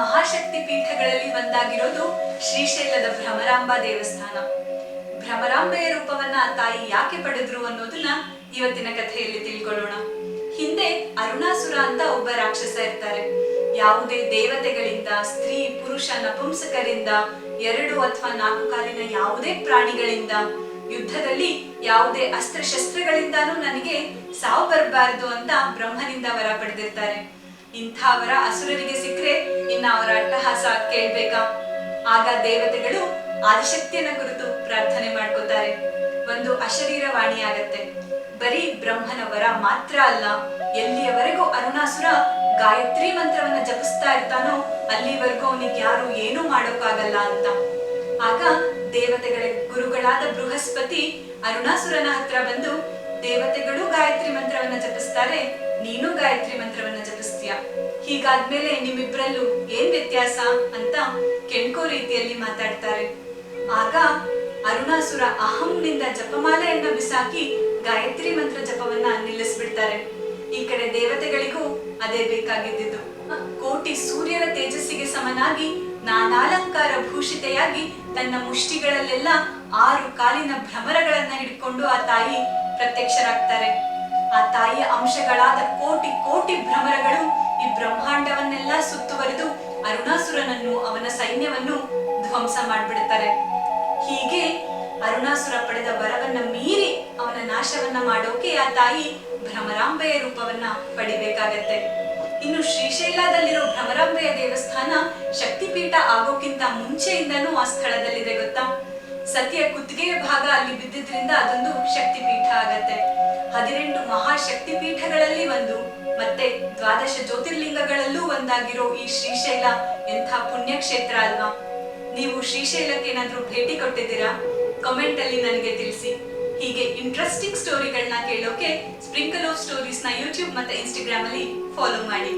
ಮಹಾಶಕ್ತಿ ಪೀಠಗಳಲ್ಲಿ ಒಂದಾಗಿರೋದು ಶ್ರೀಶೈಲದ ಭ್ರಮರಾಂಬ ದೇವಸ್ಥಾನ. ಭ್ರಮರಾಂಬೆಯ ರೂಪವನ್ನ ತಾಯಿ ಯಾಕೆ ಪಡೆದ್ರು ಅನ್ನೋದನ್ನ ಇವತ್ತಿನ ಕಥೆಯಲ್ಲಿ ತಿಳ್ಕೊಳ್ಳೋಣ. ಹಿಂದೆ ಅರುಣಾಸುರ ಅಂತ ಒಬ್ಬ ರಾಕ್ಷಸ ಇರ್ತಾರೆ. ಯಾವುದೇ ದೇವತೆಗಳಿಂದ, ಸ್ತ್ರೀ, ಪುರುಷ, ನಪುಂಸಕರಿಂದ, ಎರಡು ಅಥವಾ ನಾಲ್ಕು ಕಾಲಿನ ಯಾವುದೇ ಪ್ರಾಣಿಗಳಿಂದ, ಯುದ್ಧದಲ್ಲಿ ಯಾವುದೇ ಅಸ್ತ್ರಶಸ್ತ್ರಗಳಿಂದಾನೂ ನನಗೆ ಸಾವು ಬರಬಾರದು ಅಂತ ಬ್ರಹ್ಮನಿಂದ ವರ ಪಡೆದಿರ್ತಾರೆ. ಇಂಥ ವರ ಅಸುರರಿಗೆ ಅಟ್ಟಹಾಸ ಕೇಳ್ಬೇಕಾ? ಆಗ ದೇವತೆಗಳು ಆದಿಶಕ್ತಿಯನ್ನ ಕುರಿತು ಪ್ರಾರ್ಥನೆ ಮಾಡ್ಕೋತಾರೆ. ಒಂದು ಅಶರೀರ ವಾಣಿ ಆಗತ್ತೆ ಬರೀ ಬ್ರಹ್ಮನ ವರ ಮಾತ್ರ ಅಲ್ಲ, ಎಲ್ಲಿಯವರೆಗೂ ಅರುಣಾಸುರ ಗಾಯತ್ರಿ ಮಂತ್ರವನ್ನ ಜಪಿಸ್ತಾ ಇರ್ತಾನೋ, ಅಲ್ಲಿವರೆಗೂ ಅವನಿಗೆ ಯಾರು ಏನೂ ಮಾಡೋಕ್ಕಾಗಲ್ಲ ಅಂತ. ಆಗ ದೇವತೆಗಳ ಗುರುಗಳಾದ ಬೃಹಸ್ಪತಿ ಅರುಣಾಸುರನ ಹತ್ರ ಬಂದು ದೇವತೆಗಳು ಗಾಯತ್ರಿ ಮಂತ್ರವನ್ನ ಜಪಿಸ್ತಾರೆ. ನೀನು ಗಾಯತ್ರಿ ಮಂತ್ರವನ್ನ ಜಪಿಸ್ತೀಯ. ಹೀಗಾದ್ಮೇಲೆ ನಿಮ್ಮಿಬ್ಬರಲ್ಲೂ ಏನ್ ವ್ಯತ್ಯಾಸ ಅಂತ ಕೆಣ್ಕೋ ರೀತಿಯಲ್ಲಿ ಮಾತಾಡ್ತಾರೆ. ಆಗ ಅರುಣಾಸುರ ಅಹಂನಿಂದ ಜಪಮಾಲೆಯನ್ನ ಬಿಸಾಕಿ ಗಾಯತ್ರಿ ಮಂತ್ರ ಜಪವನ್ನ ನಿಲ್ಲಿಸ್ಬಿಡ್ತಾರೆ. ಈ ಕಡೆ ದೇವತೆಗಳಿಗೂ ಅದೇ ಬೇಕಾಗಿದ್ದಿದ್ದು. ಕೋಟಿ ಸೂರ್ಯರ ತೇಜಸ್ಸಿಗೆ ಸಮನಾಗಿ ನಾನಾಲಂಕಾರ ಭೂಷಿತೆಯಾಗಿ ತನ್ನ ಮುಷ್ಟಿಗಳಲ್ಲೆಲ್ಲ ಆರು ಕಾಲಿನ ಭ್ರಮರಗಳನ್ನ ಹಿಡ್ಕೊಂಡು ಆ ತಾಯಿ ಪ್ರತ್ಯಕ್ಷರಾಗ್ತಾರೆ. ಆ ತಾಯಿಯ ಅಂಶಗಳಾದ ಕೋಟಿ ಕೋಟಿ ಭ್ರಮರಗಳು ಈ ಬ್ರಹ್ಮಾಂಡವನ್ನೆಲ್ಲ ಸುತ್ತುವರೆದು ಅರುಣಾಸುರನನ್ನು, ಅವನ ಸೈನ್ಯವನ್ನು ಧ್ವಂಸ ಮಾಡ್ಬಿಡುತ್ತಾರೆ ಹೀಗೆ ಅರುಣಾಸುರ ಪಡೆದ ವರವನ್ನ ಮೀರಿ ಅವನ ನಾಶವನ್ನ ಮಾಡೋಕೆ ಆ ತಾಯಿ ಭ್ರಮರಾಂಬೆಯ ರೂಪವನ್ನ ಪಡಿಬೇಕಾಗತ್ತೆ. ಇನ್ನು ಶ್ರೀಶೈಲದಲ್ಲಿರೋ ಭ್ರಮರಾಂಬೆಯ ದೇವಸ್ಥಾನ ಶಕ್ತಿಪೀಠ ಆಗೋಕ್ಕಿಂತ ಮುಂಚೆಯಿಂದನೂ ಆ ಸ್ಥಳದಲ್ಲಿದೆ ಗೊತ್ತಾ ಸತಿಯ ಕುತ್ತಿಗೆಯ ಭಾಗ ಅಲ್ಲಿ ಬಿದ್ದಿದ್ರಿಂದ ಅದೊಂದು ಶಕ್ತಿಪೀಠ ಆಗತ್ತೆ. ಹದಿನೆಂಟು ಮಹಾಶಕ್ತಿಪೀಠಗಳಲ್ಲಿ ಒಂದು, ಮತ್ತೆ ದ್ವಾದಶ ಜ್ಯೋತಿರ್ಲಿಂಗಗಳಲ್ಲೂ ಒಂದಾಗಿರೋ ಈ ಶ್ರೀಶೈಲ ಎಂಥ ಪುಣ್ಯಕ್ಷೇತ್ರ ಅಲ್ವಾ? ನೀವು ಶ್ರೀಶೈಲಕ್ಕೆ ಏನಾದ್ರೂ ಭೇಟಿ ಕೊಟ್ಟಿದ್ದೀರಾ? ಕಮೆಂಟ್ ಅಲ್ಲಿ ನನಗೆ ತಿಳಿಸಿ. ಹೀಗೆ ಇಂಟ್ರೆಸ್ಟಿಂಗ್ ಸ್ಟೋರಿಗಳನ್ನ ಕೇಳೋಕೆ ಸ್ಪ್ರಿಂಕಲ್ ಆಫ್ ಸ್ಟೋರೀಸ್ನ ಯೂಟ್ಯೂಬ್ ಮತ್ತೆ ಇನ್ಸ್ಟಾಗ್ರಾಮ್ ಅಲ್ಲಿ ಫಾಲೋ ಮಾಡಿ.